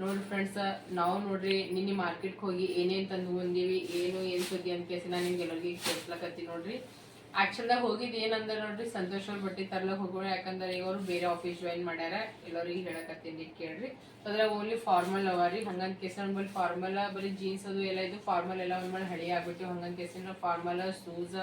ನೋಡ್ರಿ ಫ್ರೆಂಡ್ಸ್ ನಾವು ನೋಡ್ರಿ ನಿನ್ನೆ ಮಾರ್ಕೆಟ್ಗೆ ಹೋಗಿ ಏನೇನು ತಂದು ಬಂದೀವಿ, ಏನು, ಏನ್ ಸುದ್ದಿ ಅಂತ ಕೇಸಿ ನಾನು ನಿಮ್ಗೆ ಎಲ್ಲರಿಗೆ ಕೇಳಿಸ್ಲಕತ್ತೀನಿ ನೋಡ್ರಿ. ಆಕ್ಚುಲ್ದಾಗ ಹೋಗಿದ್ದು ಏನಂದ್ರೆ ನೋಡ್ರಿ, ಸಂತೋಷ್ ಅವ್ರ ಬಟ್ಟೆ ತರ್ಲಕ್ ಹೋಗೋಣ ಯಾಕಂದ್ರೆ ಅವ್ರು ಬೇರೆ ಆಫೀಸ್ ಜಾಯಿನ್ ಮಾಡ್ಯಾರ, ಎಲ್ಲರಿಗೆ ಹೇಳಕತ್ತೀನಿ ಕೇಳ್ರಿ. ಅದ್ರಾಗ ಓನ್ಲಿ ಫಾರ್ಮಲ್ ಅವ ರೀ ಹಂಗಂತ ಕೇಸಿ ನನ್ನ ಬಳಿ ಫಾರ್ಮಲ್ ಬರೀ ಜೀನ್ಸ್ ಅದು ಎಲ್ಲ ಇದು ಫಾರ್ಮಲ್ ಎಲ್ಲ ಒಂದ್ ಮಾಡಿ ಹಳಿ ಆಗ್ಬಿಟ್ಟು ಹಂಗಂತ ಕೇಸಿ ಫಾರ್ಮಲ್ ಶೂಸ್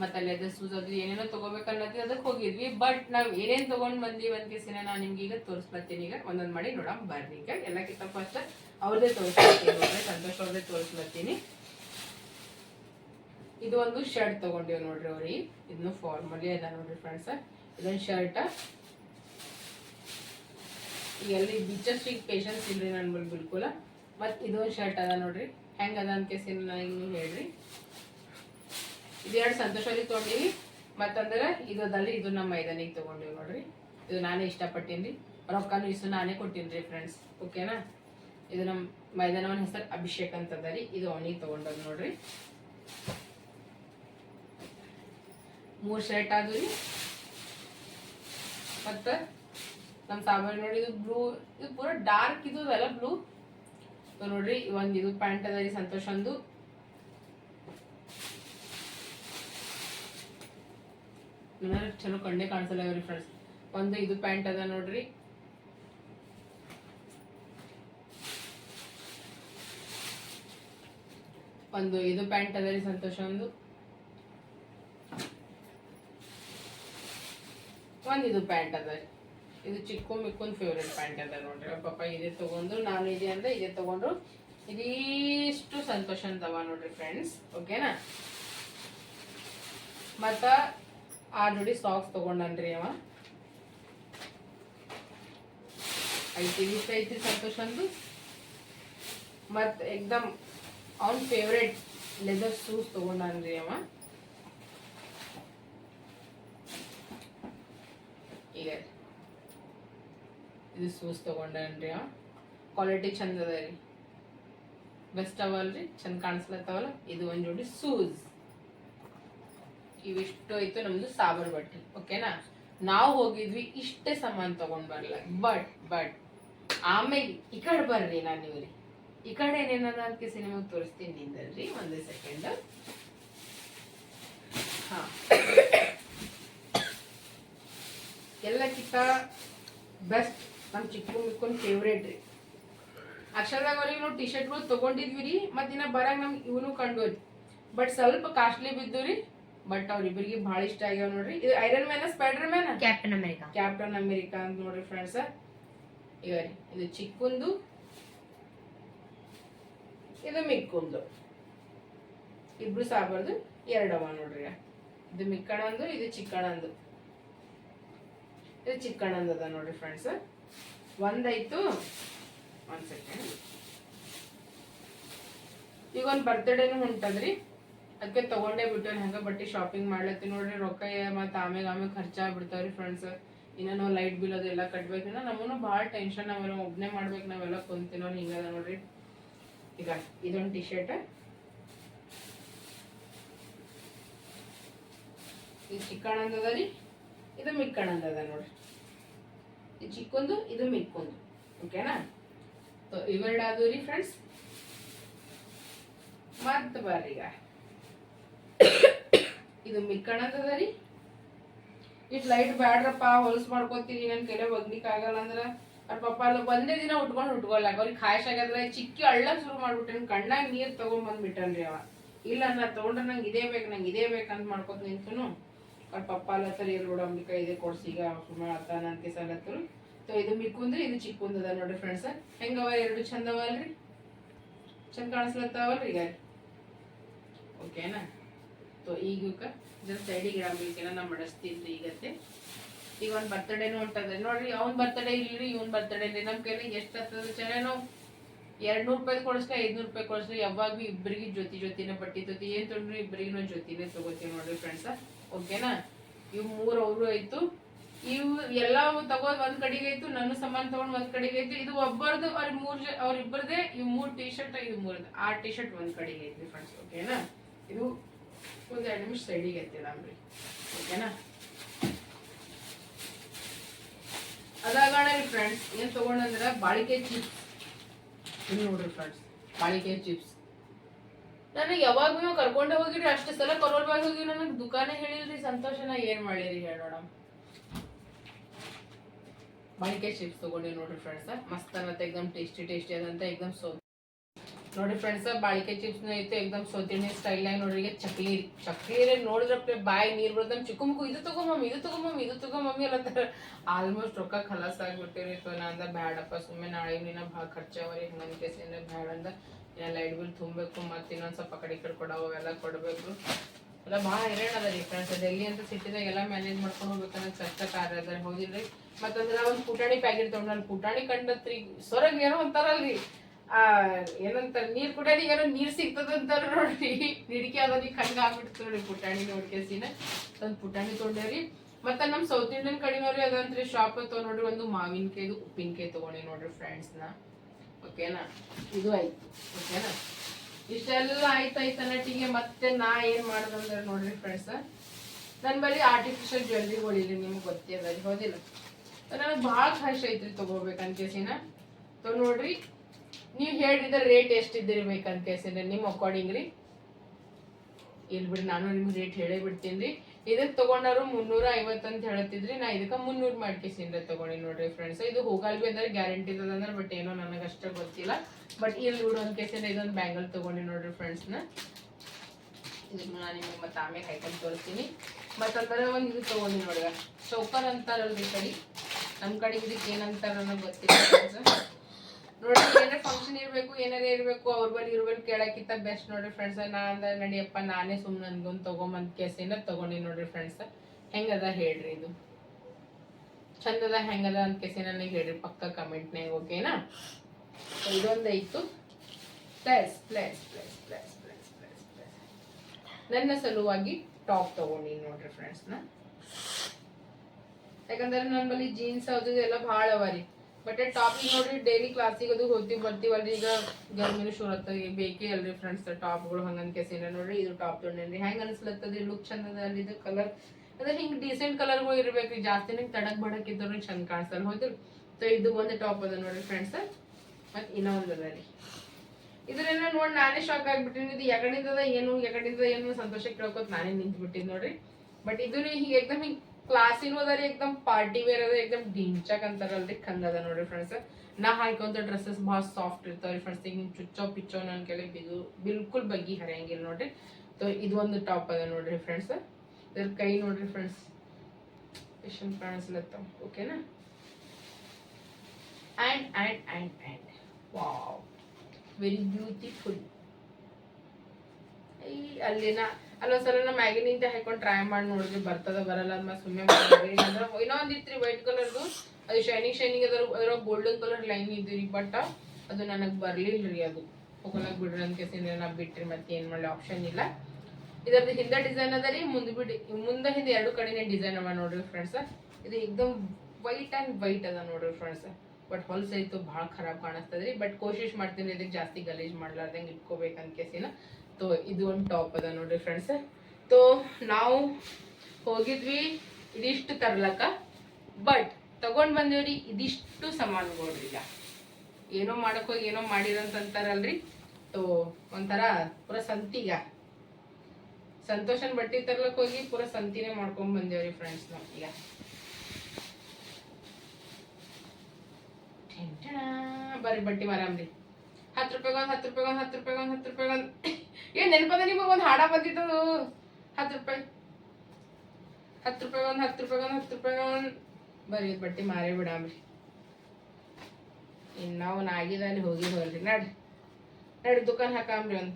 ಮತ್ತೆ ಅಲ್ಲಿ ಅದ್ರ ಸೂಸ್ ಅದು ಏನೇನೋ ತಗೋಬೇಕನ್ನತ್ತಿ ಅದಕ್ಕೆ ಹೋಗಿದ್ವಿ. ಬಟ್ ನಾವ್ ಏನೇನ್ ತಗೊಂಡ್ ಬಂದ್ವಿ ಅಂತ ಕೇಸಿನ ನಾನು ನಿಮ್ಗೆ ಈಗ ತೋರಿಸ್ಬರ್ತೀನಿ ಈಗ ಒಂದೊಂದ್ ಮಾಡಿ ನೋಡಮ್, ಬರ್ರಿ. ಈಗ ಎಲ್ಲಕ್ಕಿಂತ ಫಸ್ಟ್ ಅವ್ರದೇ ತೋರಿಸ್ಬರ್ತೀನಿ ಸಂತೋಷ ಅವ್ರದೇ ತೋರಿಸ್ಬರ್ತೀನಿ ಇದು ಒಂದು ಶರ್ಟ್ ತಗೊಂಡಿವ್ ನೋಡ್ರಿ ಅವ್ರಿ. ಇದನ್ನು ಫಾರ್ಮಲಿ ಅದ ನೋಡ್ರಿ ಫ್ರೆಂಡ್ಸ್ ಇದೊಂದು ಶರ್ಟ್ ಈಗ ಎಲ್ಲಿ ಬೀಚಸ್ ಈಗ ಪೇಷನ್ಸ್ ಇಲ್ರಿ ನನ್ ಬಿಲ್ಕುಲ. ಮತ್ ಇದೊಂದು ಶರ್ಟ್ ಅದ ನೋಡ್ರಿ. ಹೆಂಗ್ ಅದ ಅಂತ ಕೇಸಿನ ಹೇಳ್ರಿ. ಇದು ಎರಡು ಸಂತೋಷವಾಗಿ ತೊಗೊಂಡಿವಿ. ಮತ್ತಂದ್ರೆ ಇದು ಅದಲ್ಲಿ ಇದು ನಮ್ಮ ಮೈದಾನಿಗೆ ತಗೊಂಡಿವಿ ನೋಡ್ರಿ. ಇದು ನಾನೇ ಇಷ್ಟಪಟ್ಟೀನಿ. ರೊಕ್ಕನು ಇಸು ನಾನೇ ಕೊಟ್ಟಿನ್ರಿ ಫ್ರೆಂಡ್ಸ್ ಓಕೆನಾ ಇದು ನಮ್ಮ ಮೈದಾನವನ ಹೆಸರು ಅಭಿಷೇಕ್ ಅಂತ ಅದ ರೀ. ಇದು ಅವನಿಗೆ ತಗೊಂಡದ್ ನೋಡ್ರಿ. ಮೂರು ಶರ್ಟ್ ರೀ ಮತ್ತ ನಮ್ಮ ಸಾಮಾನು ನೋಡಿ ಇದು ಬ್ಲೂ ಇದು ಪೂರಾ ಡಾರ್ಕ್ ಇದು ಅದಲ್ಲ ಬ್ಲೂ ನೋಡ್ರಿ ಒಂದು ಇದು ಪ್ಯಾಂಟ್ ಅದ ರೀ ಸಂತೋಷ್ ಒಂದು ಏನಾರ ಚಲೋ ಕಣ್ಣೇ ಕಾಣಿಸಲ್ಲ ಇವ್ರಿ ಫ್ರೆಂಡ್ಸ್ ಒಂದು ಇದು ಪ್ಯಾಂಟ್ ಅದ ನೋಡ್ರಿ. ಒಂದು ಇದು ಪ್ಯಾಂಟ್ ಅದ ರೀ ಸಂತೋಷ ಒಂದು. ಒಂದು ಇದು ಪ್ಯಾಂಟ್ ಅದ ರೀ. ಇದು ಚಿಕ್ಕು ಮಿಕ್ಕೊಂದ್ ಫೇವ್ರೇಟ್ ಪ್ಯಾಂಟ್ ಅದ ನೋಡ್ರಿ. ಪಾಪ ಇದೇ ತಗೊಂಡು ನಾನು ಇದೆ ಅಂದ್ರೆ ಇದೇ ತಗೊಂಡ್ರು. ಇದಿಷ್ಟು ಸಂತೋಷ ಅಂತವ ನೋಡ್ರಿ ಫ್ರೆಂಡ್ಸ್ ಓಕೆನಾ ಮತ್ತ ಆ ಜೋಡಿ ಸಾಕ್ಸ್ ತಗೊಂಡನ್ರಿ ಅವ. ಐತಿ, ಇಷ್ಟ ಐತಿ ಸಂತೋಷ್ ಅಂದು. ಮತ್ ಎಕ್ದಮ್ ಅವನ್ ಫೇವ್ರೆಟ್ ಲೆದರ್ ಶೂಸ್ ತಗೊಂಡನ್ರಿ ಅವ. ಈಗ ಇದು ಶೂಸ್ ತಗೊಂಡನ್ರಿ ಅವ. ಕ್ವಾಲಿಟಿ ಚಂದ ಅದ ರೀ. ಬೆಸ್ಟ್ ಅವಲ್ರಿ ಚಂದ ಕಾಣಿಸ್ಲತ್ತವಲ್ಲ, ಇದು ಒಂದು ಜೋಡಿ ಶೂಸ್ ಇವಿಷ್ಟು ಆಯ್ತು ನಮ್ದು ಸಾಬರ್ ಬಟ್ಟೆ ಓಕೆನಾ ನಾವು ಹೋಗಿದ್ವಿ, ಇಷ್ಟೇ ಸಾಮಾನ್ ತಗೊಂಡ್ ಬರಲ್ಲ ಬಟ್ ಬಟ್ ಆಮೇಲೆ ಈ ಕಡೆ ಬರ್ರಿ ನಾನು ಇವ್ರಿ ಈ ಕಡೆ ಏನೇನದ ಅಂತ ಸಿನಿಮಾ ತೋರಿಸ್ತೀನಿ ನಿಂದಲ್ರಿ ಒಂದೇ ಸೆಕೆಂಡ್ ಹಾ. ಎಲ್ಲಕ್ಕಿಂತ ಬೆಸ್ಟ್ ನಮ್ ಚಿಕ್ಕ ಮಿಕ್ಕೊಂಡ್ ಫೇವ್ರೇಟ್ ರೀ. ಅಕ್ಷರದಾಗ ಅವ್ರಿಗೆ ನಾವು ಟಿ ಶರ್ಟ್ಗಳು ತಗೊಂಡಿದ್ವಿ ರೀ, ಮತ್ ಇನ್ನ ಬರಾಗ ನಮ್ಗೆ ಇವನು ಕಂಡು ಬಟ್ ಸ್ವಲ್ಪ ಕಾಸ್ಟ್ಲಿ ಬಿದ್ದು ರೀ. ಬಟ್ ಅವ್ರಿಬ್ರಿಗೆ ಬಹಳ ಇಷ್ಟ ಆಗ್ಯಾವ ನೋಡ್ರಿ. ಇದು Iron Man Spider Man Captain America Captain America ಅಂತ ನೋಡ್ರಿ ಫ್ರೆಂಡ್ಸ್ ಈಗ ರೀ ಇದು ಚಿಕ್ಕುಂದು ಇದು ಮಿಕ್ಕುಂದು. ಇಬ್ರು ಸಾಬಾರ್ದು ಎರಡವ ನೋಡ್ರಿ. ಇದು ಮಿಕ್ಕಣಂದು ಇದು ಚಿಕ್ಕಣಂದು. ಇದು ಚಿಕ್ಕಣಂದು ಅದ ನೋಡ್ರಿ ಫ್ರೆಂಡ್ಸ್ ಒಂದಾಯ್ತು. ಒಂದ್ ಸೆಕೆಂಡ್ ಈಗ ಒಂದ್ ಬರ್ತ್ಡೇನು ಹೊಂಟದ್ರಿ. ಅದಕ್ಕೆ ತಗೊಂಡೇ ಬಿಟ್ಟೇನೆ ಹಂಗ ಬಟ್ಟೆ ಶಾಪಿಂಗ್ ಮಾಡ್ಲತ್ತಿ ನೋಡ್ರಿ, ರೊಕ್ಕ ಮತ್ತೆ ಆಮೇಲೆ ಆಮೇಲೆ ಖರ್ಚಾಗ್ಬಿಡ್ತಾವ್ರಿ ಫ್ರೆಂಡ್ಸ್ ಇನ್ನ ನಾವು ಲೈಟ್ ಬಿಲ್ ಅದೆಲ್ಲ ಕಟ್ಬೇಕಿನ್ನ ನಮ್ಮನ್ನು ಭಾಳ ಟೆನ್ಷನ್ ನಾವೆಲ್ಲ, ಒಬ್ನೇ ಮಾಡ್ಬೇಕು, ನಾವೆಲ್ಲ ಕುಂತಿನೋ ಹಿಂಗದ ನೋಡ್ರಿ. ಈಗ ಇದೊಂದು ಟಿ ಶರ್ಟ್ ಇದು ಚಿಕ್ಕಣಂದ ಅದ ರೀ, ಇದು ಮಿಕ್ಕಣಂದ ಇದೆ ನೋಡ್ರಿ. ಇದು ಚಿಕ್ಕೊಂದು, ಇದು ಮಿಕ್ಕೊಂದು. ಓಕೆನಾ ಇವೆರಡಾದವು ರೀ ಫ್ರೆಂಡ್ಸ್ ಮತ್ತೆ ಬರ್ರಿ ಈಗ. ಇದು ಮಿಕ್ಕಣದ ರೀ ಇಟ್ ಲೈಟ್ ಬ್ಯಾಡ್ರಪ್ಪ, ಹೊಲಸು ಮಾಡ್ಕೊತೀರಿ ನನ್ನ ಕೈಲೇ ಒಗ್ಲಿಕ್ಕೆ ಆಗಲ್ಲ ಅಂದ್ರೆ. ಅವ್ರ ಪಪ್ಪ ಅಲ್ಲ ಒಂದೇ ದಿನ ಉಟ್ಕೊಂಡು ಉಟ್ಕೊಲ್ಲ ಅವ್ರಿಗೆ ಖಾಯಶ್ ಚಿಕ್ಕಿ ಅಳ್ಳ ಶುರು ಮಾಡ್ಬಿಟ್ಟೇನು, ಕಣ್ಣಾಗ ನೀರು ತಗೊಂಡ್ ರೀ ಅವ. ಇಲ್ಲ ನಾ ತಗೊಂಡ್ರೆ ನಂಗೆ ಇದೇ ಬೇಕು, ನಂಗೆ ಇದೇ ಬೇಕಂತ ಮಾಡ್ಕೊತ ನಿಂತನು. ಅವ್ರ ಪಪ್ಪ ಅಲ್ಲತ್ತರ ಎಲ್ಲಿ ಬಿಡು ಅಂಬಿಕ ಇದೇ ಕೊಡ್ಸಿ ಈಗ ಸುಮ್ಮನೆ ಅತ್ತಾನ ಅಂತ ಕೇಸಲತ್ತರು ಸೊ ಇದು ಮಿಕ್ಕುಂದ್ರೆ, ಇದು ಚಿಕ್ಕುಂದದ ನೋಡ್ರಿ ಫ್ರೆಂಡ್ಸ್ ಹೆಂಗವ, ಎರಡು ಚಂದ ಅವ ಅಲ್ರಿ? ಚಂದ ಕಾಣಿಸ್ಲತ್ತಾವಲ್ರಿ ಈಗ? ಓಕೆನಾ ಸೊ ಈಗ ಜಸ್ಟ್ ಸೈಡಿಗೆ ಇಡಬೇಕೇನ ನಾ ಮಡಸ್ತೀನಿ ಈಗತ್ತೆ. ಈಗ ಒಂದ್ ಬರ್ತಡೇನು ಹೊಂಟದ ನೋಡ್ರಿ, ಅವ್ನ್ ಬರ್ತಡೇ ಇಲ್ರಿ, ಇವನ್ ಬರ್ತಡೇ ಇಲ್ರಿ. ನಮ್ ಕೈಲಿ ಎಷ್ಟು ಆಗ್ತದ ಚೆನ್ನ ನಾವು? ಎರಡ್ ನೂರು ರೂಪಾಯಿ ಕೊಡಿಸ್ಲಿ ಐದ್ನೂರ್ ರೂಪಾಯಿ ಕೊಡಿಸ್ಲಿ ಯಾವಾಗ್ಲೂ ಇಬ್ಬರಿಗೆ ಜೊತೆ ಜೊತಿನ ಬಟ್ಟಿ ಜೊತೆ ಏನ್ ತೊಗೊಂಡ್ರಿ ಇಬ್ಬರಿಗೆ ಜೊತಿನೇ ತಗೋತೀವಿ ನೋಡ್ರಿ ಫ್ರೆಂಡ್ಸ ಓಕೆನಾ ಇವ್ ಮೂರು ಅವರು ಆಯ್ತು. ಇವು ಎಲ್ಲ ತಗೋದ್ ಒಂದ್ ಕಡೆಗೆ ಆಯ್ತು, ನನ್ನ ಸಾಮಾನ್ ತಗೊಂಡ್ ಒಂದ್ ಕಡೆಗೆ ಆಯ್ತು. ಇದು ಒಬ್ಬರದು, ಅವ್ರ ಮೂರ್ ಅವ್ರ ಇಬ್ಬರದೇ ಇವ್ ಮೂರ್ ಟಿ ಶರ್ಟ್ ಇದು ಮೂರದು. ಆ ಟಿ ಶರ್ಟ್ ಒಂದ್ ಕಡೆಗೆ ಐತ್ರಿ ಫ್ರೆಂಡ್ಸ್ ಓಕೆನಾ ಇದು ಒಂದ್ ನಿಮಿಷ ಸೈಡಿಗೆ ಎತ್ತಿಡಂಬ್ರಿ ಓಕೆನಾ? ಅದಾಗಣ ಫ್ರೆಂಡ್ಸ್ ಏನ್ ತಗೊಂಡಂದ್ರ ಬಾಳಿಕೆ ಚಿಪ್ಸ್ ಇನ್ ನೋಡ್ರಿ ಫ್ರೆಂಡ್ಸ್ ಬಾಳಿಕೆ ಚಿಪ್ಸ್ ನನಗೆ ಯಾವಾಗ ನೀವು ಕರ್ಕೊಂಡೆ ಹೋಗಿರಿ ಅಷ್ಟು ಸಲ ಕರೋಲ್ ಬಾಯ್ ಹೋಗಿ ನನಗೆ ದುಕಾನೇ ಹೇಳಿಲ್ರಿ ಸಂತೋಷನ ಏನ್ ಮಾಡಿರಿ ಹೇಳೋಣ ಬಾಳಿಕೆ ಚಿಪ್ಸ್ ತಗೊಂಡಿ ನೋಡ್ರಿ ಫ್ರೆಂಡ್ಸ್ ಮಸ್ತ್ ಅನ್ನತ್ತೆ, ಎಕ್ದಮ್ ಟೇಸ್ಟಿ ಟೇಸ್ಟಿ ಅದಂತ ಎಕ್ದಮ್ ಸೋ ನೋಡ್ರಿ ಫ್ರೆಂಡ್ಸ್ ಬಾಳಿಕೆ ಚಿಪ್ಸ್ ಐತೆ ಎಕ್ದಮ್ ಸೌತಿಣಿ ಸ್ಟೈಲ್ ಆಗಿ ನೋಡ್ರಿ, ಚಕ್ಲಿ ಚಕ್ಲಿ ಚಕ್ಲಿ ನೋಡಿದ್ರೆ ಬಾಯಿ ನೀರು ಬರ್ದಮ್ ಚಿಕ್ಕ ಮುಕ್ಕು ಇದು ಮಮ್ಮಿ, ಇದು ತಗೊಂಬಮ್ಮಿ ಇದು ತಗೊಂಬಮ್ಮಿ ಅಲ್ಲತ್ತಾರ ಆಲ್ಮೋಸ್ಟ್ ರೊಕ್ಕ ಖಲಾಸ್ ಆಗಿಬಿಟ್ಟಿರಿತ್ತು ನಾ ಅಂದ, ಬ್ಯಾಡಪ್ಪ ಸುಮ್ಮನೆ ನಾಳೆ ನೀನು ಭಾಳ ಖರ್ಚಾವರಿ ಹಂಗನ್ ಕೇಸಿಂದ ಬ್ಯಾಡ ಅಂದ ಲೈಟ್ ಬಿಲ್ ತುಂಬಬೇಕು, ಮತ್ತೆ ಇನ್ನೊಂದು ಸ್ವಲ್ಪ ಕಡೆ ಕಡೆ ಕೊಡೋ, ಅವೆಲ್ಲ ಕೊಡಬೇಕು. ಎಲ್ಲ ಭಾಳ ಹೈರಾಣ ಅದ ರೀ ಫ್ರೆಂಡ್ಸ್ ಡೆಲ್ಲಿ ಅಂತ ಸಿಟಿದಾಗ ಎಲ್ಲ ಮ್ಯಾನೇಜ್ ಮಾಡ್ಕೊಂಡು ಹೋಗ್ಬೇಕನ್ನೋ ಕಷ್ಟ ಕಾರ್ಯ ಅದ ಹೌದಿಲ್ರಿ? ಮತ್ತಂದ್ರೆ ಒಂದು ಪುಟಾಣಿ ಪ್ಯಾಕೆಟ್ ತಗೊಂಡ್ರಿ ಪುಟಾಣಿ ಕಂಡತ್ರಿ, ಸೊರಗ್ ಏನೋ ಅಂತಾರಲ್ರಿ. ಆ ಏನಂತ ನೀರ್ ಕುಡಿಯೋದು ಏನೋ ನೀರ್ ಸಿಗ್ತದ ಅಂತಾರ ನೋಡ್ರಿ. ನಿಡಿಕೆ ಅದರಿ ಕಣ್ಗ ಆಗ್ಬಿಡ್ತು ನೋಡ್ರಿ ಪುಟಾಣಿ ನೋಡ್ಕೇಸಿನ ಒಂದ್ ಪುಟಾಣಿ ತೊಗೊಂಡೇವ್ರಿ. ಮತ್ತೆ ನಮ್ ಸೌತ್ ಇಂಡಿಯನ್ ಕಡಿನವ್ರಿ ಅದಂತ್ರಿ ಶಾಪ್ ತಗೊಂಡ್ ನೋಡ್ರಿ ಒಂದು ಮಾವಿನಕಾಯ್ದು ಉಪ್ಪಿನಕಾಯಿ ತಗೊಂಡಿ ನೋಡ್ರಿ ಫ್ರೆಂಡ್ಸ್ನ. ಓಕೆನಾ ಇದು ಆಯ್ತು. ಓಕೆನಾ ಇಷ್ಟೆಲ್ಲ ಆಯ್ತು ಆಯ್ತು ಅನ್ನಟ್ಟಿಗೆ ಮತ್ತೆ ನಾ ಏನ್ ಮಾಡ್ದಂದ್ರೆ ನೋಡ್ರಿ ಫ್ರೆಂಡ್ಸ್ ನನ್ ಬಳಿ ಆರ್ಟಿಫಿಷಿಯಲ್ ಜ್ಯುವೆಲ್ರಿಗಳಿಲ್ಲ ನಿಮ್ಗೆ ಗೊತ್ತಿಲ್ಲ ಅದ ರೀ, ಹೌದಿಲ್ಲ ನನಗೆ ಭಾಳ ಖರ್ಚು ಐತ್ರಿ ತಗೋಬೇಕಂತ ಕೇಸಿನ ತೊ ನೋಡ್ರಿ ನೀವು ಹೇಳಿದ ರೇಟ್ ಎಷ್ಟಿದ್ದಿರ್ಬೇಕಂತ ಕೇಸಿದ್ರೆ ನಿಮ್ಮ ಅಕಾರ್ಡಿಂಗ್ ರೀ ಇಲ್ಲಿ ಬಿಡಿ, ನಾನು ನಿಮ್ಗೆ ರೇಟ್ ಹೇಳೇ ಬಿಡ್ತೀನಿ. ರೀ ಇದಕ್ಕೆ ತೊಗೊಂಡವರು ಮುನ್ನೂರ ಐವತ್ತು ಅಂತ ಹೇಳತ್ತಿದ್ರಿ, ನಾ ಇದಕ್ಕೆ ಮುನ್ನೂರು ಮಾಡ್ಕೇಸಿನ್ರಿ ತೊಗೊಂಡಿ ನೋಡ್ರಿ ಫ್ರೆಂಡ್ಸ್ ಇದು ಹೋಗಲ್ ಬಿ ಅಂದ್ರೆ ಗ್ಯಾರಂಟಿ ಅಂದ್ರೆ ಬಟ್ ಏನೋ ನನಗೆ ಅಷ್ಟೇ ಗೊತ್ತಿಲ್ಲ. ಬಟ್ ಇಲ್ಲಿ ನೋಡು ಅಂತ ಕೇಸಿನ ಇದೊಂದು ಬ್ಯಾಂಗಲ್ ತೊಗೊಂಡಿ ನೋಡ್ರಿ ಫ್ರೆಂಡ್ಸ್ನ ಇದನ್ನು ನಾನು ನಿಮಗೆ ಮತ್ತೆ ಆಮೇಲೆ ಹೈಕೊಂಡು ತೋರಿಸ್ತೀನಿ. ಮತ್ತಂದ್ರೆ ಒಂದು ಇದು ತೊಗೊಂಡಿ ನೋಡ್ರಿ. ಚೌಕರ್ ಅಂತಾರಲ್ರಿ ಕಡೆ. ನಮ್ಮ ಕಡೆ ಇದಕ್ಕೆ ಏನಂತಾರ ನನಗೆ ಗೊತ್ತಿಲ್ಲ friends. ನೋಡ್ರಿ ಏನೇ ಫಂಕ್ಷನ್ ಇರಬೇಕು ಏನಾರ ಇರಬೇಕು, ಅವ್ರ ಬಳಿ ಇವ್ರ ಬಳಿ ಕೇಳಕ್ಕಿಂತ ಬೆಸ್ಟ್ ನೋಡ್ರಿ ಫ್ರೆಂಡ್ಸ್ ನಾ ಅಂದ, ನಡಿಯಪ್ಪ, ನಾನೇ ಸುಮ್ಮನೆ ನನ್ಗೊಂದು ತಗೊಂಬಂದ್ ಕೇಸಿನ ತಗೊಂಡಿ ನೋಡ್ರಿ ಫ್ರೆಂಡ್ಸ್ ಹೆಂಗದ ಹೇಳ್ರಿ ಇದು? ಚಂದದ ಹೆಂಗದ ಅಂತ ಕೇಸಿ ನನಗೆ ಹೇಳ್ರಿ, ಪಕ್ಕ ಕಮೆಂಟ್ನಾಗ ಓಕೆನಾ ಇದೊಂದು ಐತು plus plus plus plus plus plus ನನ್ನ ಸಲುವಾಗಿ ಟಾಪ್ ತಗೊಂಡಿ ನೋಡ್ರಿ ಫ್ರೆಂಡ್ಸ್ನ ಯಾಕಂದ್ರೆ ನನ್ನ ಬಳಿ ಜೀನ್ಸ್ ಅದು ಎಲ್ಲ ಭಾಳ ಅವ ರೀ. ಬಟ್ ಟಾಪ್ ನೋಡ್ರಿ ಡೈಲಿ ಕ್ಲಾಸಿಗೆ ಅದು ಹೋಗ್ತೀವಿ ಬರ್ತೀವಲ್ರಿ ಈಗ ಗರ್ಮಿನೂ ಶುರು ಆಗ್ತದೆ ಬೇಕೇ ಅಲ್ರಿ ಫ್ರೆಂಡ್ಸ್ ಟಾಪ್ಗಳು ಹಂಗನ್ ಕೆಸಿನ ನೋಡ್ರಿ ಇದು ಟಾಪ್ ತೊಗೊಂಡೇನ್ರಿ. ಹೆಂಗ್ ಅನ್ಸ್ಲತ್ತದ್ರಿ ಲುಕ್ ಚಂದ ಅಲ್ಲಿ, ಇದು ಕಲರ್ ಅಂದ್ರೆ ಹಿಂಗ್ ಡೀಸೆಂಟ್ ಕಲರ್ಗಳು ಇರ್ಬೇಕ್ರಿ, ಜಾಸ್ತಿ ನಂಗೆ ತಡಕ್ ಬಡಕ್ ಇದ್ದವ್ರು ಚಂದ ಕಾಣಿಸಲ್ ಹೋಯ್ತು ಸೊ ಇದು ಒಂದು ಟಾಪ್ ಅದ ನೋಡ್ರಿ ಫ್ರೆಂಡ್ಸ್ ಮತ್ ಇನ್ನೊಂದು ಅದ ರೀ. ಇದ್ರೆಲ್ಲ ನೋಡಿ, ನಾನೇ ಶಾಕ್ ಆಗ್ಬಿಟ್ಟಿನಿ. ಇದು ಎಕಡಿಂದ ಅದ, ಏನು ಎಗಡಿಂದ ಏನು, ಸಂತೋಷ ಕೇಳ್ಕೊತ ನಾನೇ ನಿಂತ್ಬಿಟ್ಟಿದ್ ನೋಡ್ರಿ. ಬಟ್ ಇದು ಹಿಂಗೆ ಎಕ್ದಮ್ ಹಿಂಗ್ ಕ್ಲಾಸಿನೂ ಅದ ರೀ ಎಕ್ದಮ್ ಪಾರ್ಟಿ ವೇರ್ ಅದ ಎಕ್ದಮ್ ಡಿಂಚಕ್ ಅಂತಾರಲ್ರಿ ಖಂಗ್ ಅದ ನೋಡ್ರಿ ಫ್ರೆಂಡ್ಸ್ ನಾ ಹಾಕೊಂತ ಡ್ರೆಸ್ಸಸ್ ಭಾಳ ಸಾಫ್ಟ್ ಇರ್ತಾವ್ರಿ ಫ್ರೆಂಡ್ಸ್ ಹಿಂಗ್ ಚುಚ್ಚೋ ಪಿಚ್ಚೋ ನನ್ನ ಕೆಲ ಬಿದು ಬಿಲ್ಕುಲ್ ಬಗ್ಗಿ ಹರಿಯಂಗಿಲ್ಲ ನೋಡ್ರಿ. ಸೊ ಇದು ಒಂದು ಟಾಪ್ ಅದ ನೋಡ್ರಿ ಫ್ರೆಂಡ್ಸ್ ಇದ್ರ ಕೈ ನೋಡ್ರಿ ಫ್ರೆಂಡ್ಸ್ ಎಷ್ಟು ಕಾಣಿಸ್ಲತ್ತಾವ ಓಕೆನಾ and and and and wow very beautiful ಈ ಅಲ್ಲಿನ ಅಲ್ಲೊಂದ್ಸಲ ನಾ ಮ್ಯಾಗಿನಿಂದ ಹಾಕೊಂಡು ಟ್ರೈ ಮಾಡಿ ನೋಡಿದ್ವಿ ಬರ್ತದ ಬರಲ್ಲ ಅಂತ ಸುಮ್ಮನೆ ಅಂದ್ರೆ ಇನ್ನೊಂದು ಇತ್ರಿ ವೈಟ್ ಕಲರ್ದು ಅದು ಶೈನಿಂಗ್ ಶೈನಿಂಗ್ ಅದ್ರ ಅದ್ರ ಗೋಲ್ಡನ್ ಕಲರ್ ಲೈನ್ ಇದ್ರಿ ಬಟ್ ಅದು ನನಗೆ ರೀ ಅದು. ಹೋಗಲಕ್ ಬಿಡ್ರಿ ಅಂತ ಕೇಸಿನ ನಾ ಬಿಟ್ರಿ ಮತ್ತೆ ಏನ್ ಮಾಡಲಿ ಆಪ್ಷನ್ ಇಲ್ಲ. ಇದರದ್ದು ಹಿಂದೆ ಡಿಸೈನ್ ಅದ ರೀ, ಮುಂದೆ ಬಿಡಿ ಮುಂದೆ ಹಿಂದೆ ಎರಡು ಕಡೆನೇ ಡಿಸೈನ್ ಅವ ನೋಡ್ರಿ ಫ್ರೆಂಡ್ಸ್ ಇದು ಏಕ್ದಮ್ ವೈಟ್ ಆ್ಯಂಡ್ ವೈಟ್ ಅದ ನೋಡ್ರಿ ಫ್ರೆಂಡ್ಸ್ ಬಟ್ ಹೊಲ್ಸ್ ಐತು ಭಾಳ ಖರಾಬ್ ಕಾಣಿಸ್ತದ್ರಿ ಬಟ್ ಕೋಶಿಶ್ ಮಾಡ್ತೀನಿ ಇದಕ್ಕೆ ಜಾಸ್ತಿ ಗಲೀಜ್ ಮಾಡ್ಲಾರ್ದಂಗೆ ಇಟ್ಕೋಬೇಕಂತ ಕೇಸಿನ ತೋ, ಇದು ಒಂದು ಟಾಪ್ ಅದ ನೋಡ್ರಿ ಫ್ರೆಂಡ್ಸ್ ತೋ, ನಾವು ಹೋಗಿದ್ವಿ, ಇದಿಷ್ಟು ತರ್ಲಕ್ಕ. ಬಟ್ ತಗೊಂಡ್ ಬಂದೇವ್ರಿ, ಇದಿಷ್ಟು ಈಗ ಏನೋ ಮಾಡಕ್ ಹೋಗಿ, ಏನೋ ಮಾಡಿರಂತ ಅಂತಾರಲ್ರಿ. ತೋ, ಒಂಥರ ಪೂರ ಸಂತಿಗ. ಸಂತೋಷನ್ ಬಟ್ಟೆ ತರ್ಲಕ್ ಹೋಗಿ, ಪೂರ ಸಂತಿನೇ ಮಾಡ್ಕೊಂಡ್ ಬಂದೇವ್ರಿ ಫ್ರೆಂಡ್ಸ್ ನಾವು ಈಗ. ಬರ್ರಿ ಬಟ್ಟಿ ಮಾರಾಮ್ರಿ. ಹತ್ತು ರೂಪಾಯಿಗೆ ಒಂದು ಹತ್ತು ರೂಪಾಯಿಗೊಂದು, ಹತ್ತು ರೂಪಾಯಿಗೆ ಒಂದು ಹತ್ತು ರೂಪಾಯಿಗೆ ಒಂದು ಏನ್ ನೆನಪದ ನಿಮಗೆ ಒಂದು ಹಾಡ ಬಂದಿತ್ತು ಹತ್ತು ರೂಪಾಯಿ. ಹತ್ತು ರೂಪಾಯಿ ಒಂದು, ಹತ್ತು ರೂಪಾಯಿ ಒಂದು, ಹತ್ತು ರೂಪಾಯಿ ಒಂದು. ಬರೀ ಬಟ್ಟೆ ಮಾರೇ ಬಿಡಾಮ್ರಿ ಇನ್ನು ನಾವು ಹೋಗಿ ಹೋಲ್ರಿ ನಡ್ರಿ ನಡ್ರಿ ದುಕಾನ್ ಹಾಕಾಮ್ರಿ ಒಂದು.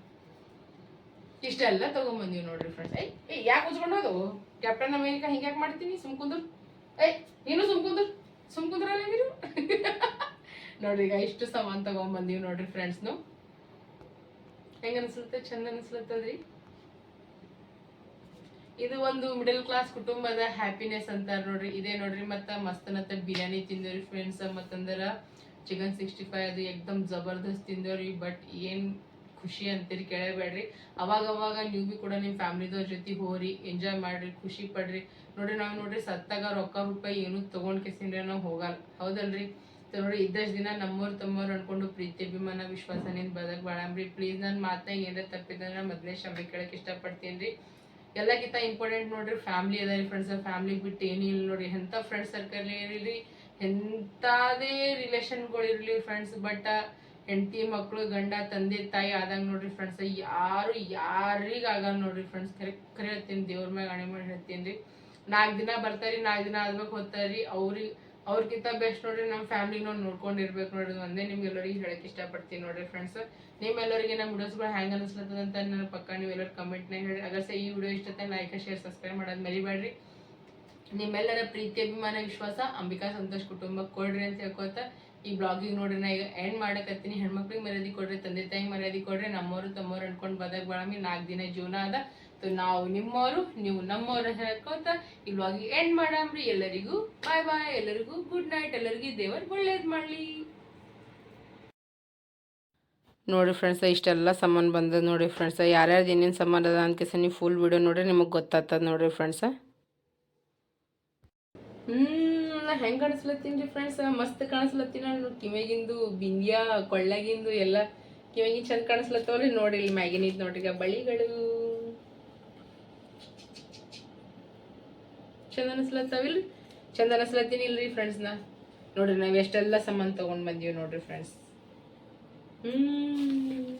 ಇಷ್ಟೆಲ್ಲ ತಗೊಂಬಂದೀವಿ ನೋಡ್ರಿ ಫ್ರೆಂಡ್ಸ್ ಐ ಏ ಯಾಕೆ ಉಜ್ಕೊಂಡು ಹೋದವು? ಕ್ಯಾಪ್ಟನ್ ಅಮೇರಿಕಾ ಹಿಂಗೆ ಯಾಕೆ ಮಾಡ್ತೀನಿ? ಸುಮ್ ಕುಂದ್ರು. ಏಯ್, ನೀನು ಸುಮ್ ಕುಂದ್ರು. ಸುಮ್ ಕುಂದ್ರಲ್ಲ ನೀವು ನೋಡ್ರಿ ಈಗ ಇಷ್ಟು ಸಾಮಾನು ತಗೊಂಬಂದೀವಿ ನೋಡ್ರಿ ಫ್ರೆಂಡ್ಸ್ನು ಹೆಂಗ ಅನ್ಸುತ್ತೆ ಚಂದ ಅನ್ಸ್ಲತ್ತದ್ರಿ ಇದು ಒಂದು ಮಿಡಲ್ ಕ್ಲಾಸ್ ಕುಟುಂಬದ ಹ್ಯಾಪಿನೆಸ್ ಅಂತಾರ ನೋಡ್ರಿ. ಇದೇ ನೋಡ್ರಿ, ಮತ್ತ ಮಸ್ತನತ್ತ ಬಿರಿಯಾನಿ ತಿಂದೇವ್ರಿ ಫ್ರೆಂಡ್ಸ್ ಮತ್ತಂದ್ರ ಚಿಕನ್ ಸಿಕ್ಸ್ಟಿ ಫೈವ್ ಅದು ಎಕ್ದಮ್ ಜಬರ್ದಸ್ತ್ ತಿಂದೇವ್ರಿ. ಬಟ್ ಏನ್ ಖುಷಿ ಅಂತೀರಿ ಕೇಳಬೇಡ್ರಿ. ಅವಾಗ ಅವಾಗ ನೀವು ಬಿ ಕೂಡ ನಿಮ್ಮ ಫ್ಯಾಮಿಲಿದವ್ರ ಜೊತೆ ಹೋರಿ ಎಂಜಾಯ್ ಮಾಡ್ರಿ, ಖುಷಿ ಪಡ್ರಿ. ನೋಡ್ರಿ, ನಾವು ನೋಡ್ರಿ ಸತ್ತಾಗ ರೊಕ್ಕ, ರೂಪಾಯಿ ಏನು ತಗೊಂಡ್ ಕೆಸಿಂದ್ರೆ ನಾವು ಹೋಗಲ್ಲ. ಹೌದಲ್ರಿ? ನೋಡಿ ಇದ್ದಷ್ಟು ದಿನ ನಮ್ಮೂರು ತಮ್ಮವ್ರು ಅನ್ಕೊಂಡು ಪ್ರೀತಿ, ಅಭಿಮಾನ, ವಿಶ್ವಾಸ ನೀನು ಬದಕ್ ಬಾಳಂಬ್ರಿ ಪ್ಲೀಸ್ ನನ್ನ ಮಾತನಾಗ ಏನಾರ ತಪ್ಪಿದ್ರೆ ಮೊದಲೇ ಕ್ಷಮೆ ಕೇಳಕ್ಕೆ ಇಷ್ಟಪಡ್ತೀನಿ ರೀ ಎಲ್ಲಕ್ಕಿಂತ ಇಂಪಾರ್ಟೆಂಟ್ ನೋಡ್ರಿ ಫ್ಯಾಮಿಲಿ ಅದ ರೀ ಫ್ರೆಂಡ್ಸ್ ಫ್ಯಾಮ್ಲಿ ಬಿಟ್ಟು ಏನೂ ಇಲ್ಲ ನೋಡ್ರಿ. ಎಂಥ ಫ್ರೆಂಡ್ಸ್ ಸರ್ಕಲ್ ಇರಲಿ ಎಂಥದೇ ರಿಲೇಷನ್ಗಳಿರಲಿ ಫ್ರೆಂಡ್ಸ್ ಬಟ್ ಹೆಂಡತಿ ಮಕ್ಕಳು ಗಂಡ, ತಂದೆ, ತಾಯಿ ಆದಂಗೆ ನೋಡ್ರಿ ಫ್ರೆಂಡ್ಸ್ ಯಾರು ಯಾರಿಗಾಗಲ್ಲ ನೋಡ್ರಿ ಫ್ರೆಂಡ್ಸ್ ಕರೆ ಕರೆ ಹೇಳ್ತೀನಿ, ದೇವ್ರ ಮ್ಯಾಗ ಅಣೆ ಮಾಡಿ ಹೇಳ್ತೀನಿ ರೀ ನಾಲ್ಕು ದಿನ ಬರ್ತಾರಿ, ನಾಲ್ಕು ದಿನ ಆದ್ಮೇಲೆ ರೀ ಅವ್ರಿಗೆ ಅವ್ರಿಗಿಂತ ಬೆಸ್ಟ್ ನೋಡ್ರಿ ನಮ್ಮ ಫ್ಯಾಮಿಲಿ ನಾವು ನೋಡ್ಕೊಂಡಿರ್ಬೇಕು ನೋಡ್ರಿ ಒಂದೇ ನಿಮ್ಗೆ ಎಲ್ಲರಿಗೂ ಹೇಳಕ್ ಇಷ್ಟಪಡ್ತೀನಿ ನೋಡ್ರಿ ಫ್ರೆಂಡ್ಸ್ ನಿಮ್ಮೆಲ್ಲರಿಗೆ ನಮ್ಮ ವಿಡಿಯೋಸ್ಗಳು ಹ್ಯಾಂಗ್ ಅನಿಸ್ಲತ್ತದ ಅಂತ ನನ್ನ ಪಕ್ಕ ನೀವೆಲ್ಲರೂ ಕಮೆಂಟ್ನಾಗ ಹೇಳಿ ಅಗರ್ಸೆ ಈ ವಿಡಿಯೋ ಇಷ್ಟತೆ ಲೈಕ್ ಶೇರ್ ಸಬ್ಸ್ಕ್ರೈಬ್ ಮಾಡೋದು ಮರಿಬೇಡ್ರಿ. ನಿಮ್ಮೆಲ್ಲರ ಪ್ರೀತಿ, ಅಭಿಮಾನ, ವಿಶ್ವಾಸ, ಅಂಬಿಕಾ ಸಂತೋಷ್ ಕುಟುಂಬಕ್ಕೆ ಕೊಡ್ರಿ ಅಂತ ಹೇಳ್ಕೊತ ಈ ಬ್ಲಾಗಿಗೆ ನೋಡ್ರಿ, ನಾ ಈಗ ಎಂಡ್ ಮಾಡಕತ್ತೀನಿ. ಹೆಣ್ಮಕ್ಳಿಗೆ ಮರ್ಯಾದೆ ಕೊಡ್ರಿ, ತಂದೆ ತಾಯಿ ಮರ್ಯಾದೆ ಕೊಡ್ರಿ, ನಮ್ಮವರು, ತಮ್ಮವ್ರು ಅನ್ಕೊಂಡು ಬದಕ್ ಬಾಳಮಿ ನಾಲ್ಕು ದಿನ ಜೀವನ ಅದ ನಾವು ನಿಮ್ಮವರು ನೀವು ನಮ್ಮವ್ರು ಹೇಳ್ಕೊತ ಇಲ್ವಾಗಿ ಎಂಡ್ ಮಾಡಮ್ರಿ ಎಲ್ಲರಿಗೂ. ಬಾಯ್ ಬಾಯ್ ಎಲ್ಲರಿಗೂ ಗುಡ್ ನೈಟ್ ಎಲ್ಲರಿಗೂ ದೇವರು ಒಳ್ಳೇದು ಮಾಡಲಿ. ನೋಡಿ ಫ್ರೆಂಡ್ಸ ಇಷ್ಟೆಲ್ಲ ಸಾಮಾನು ಬಂದದ ನೋಡಿ ಫ್ರೆಂಡ್ಸ ಯಾರ್ಯಾರ್ದು ಏನೇನು ಸಾಮಾನು ಅದ ಅಂತ ನೀವು ಫುಲ್ ವಿಡಿಯೋ ನೋಡ್ರಿ ನಿಮಗೆ ಗೊತ್ತಾಗ್ತದ ನೋಡ್ರಿ ಫ್ರೆಂಡ್ಸ ಹ್ಞೂ ಹೆಂಗ್ ಕಾಣಿಸ್ಲತ್ತೀನಿ ರೀ ಫ್ರೆಂಡ್ಸ್ ಮಸ್ತ್ ಕಾಣಿಸ್ಲತ್ತೀನಿ ನಾನು. ಕಿವಿಗಿಂದು ಬಿಂದ್ಯಾ ಕೊಳ್ಳಾಗಿಂದು ಎಲ್ಲ ಕಿವಿಗಿಂದು ಚಂದ ಕಾಣಿಸ್ಲತ್ತವ್ರಿ ನೋಡಿ ಇಲ್ಲಿ ಮ್ಯಾಗಿನ ಇದ್ ನೋಡ್ರಿ ಈಗ ಬಳಿಗಳು ಚಂದ ಅನಿಸ್ಲತ್ತಾವಿಲ್ರಿ ಚಂದ ಅನಿಸ್ಲತ್ತೀನಿ ಇಲ್ರಿ ಫ್ರೆಂಡ್ಸ್ ನಾ. ನೋಡ್ರಿ ನಾವ್ ಎಷ್ಟೆಲ್ಲ ಸಾಮಾನ್ ತಗೊಂಡ್ ಬಂದೀವಿ ನೋಡ್ರಿ ಫ್ರೆಂಡ್ಸ್ ಹ್ಮ್.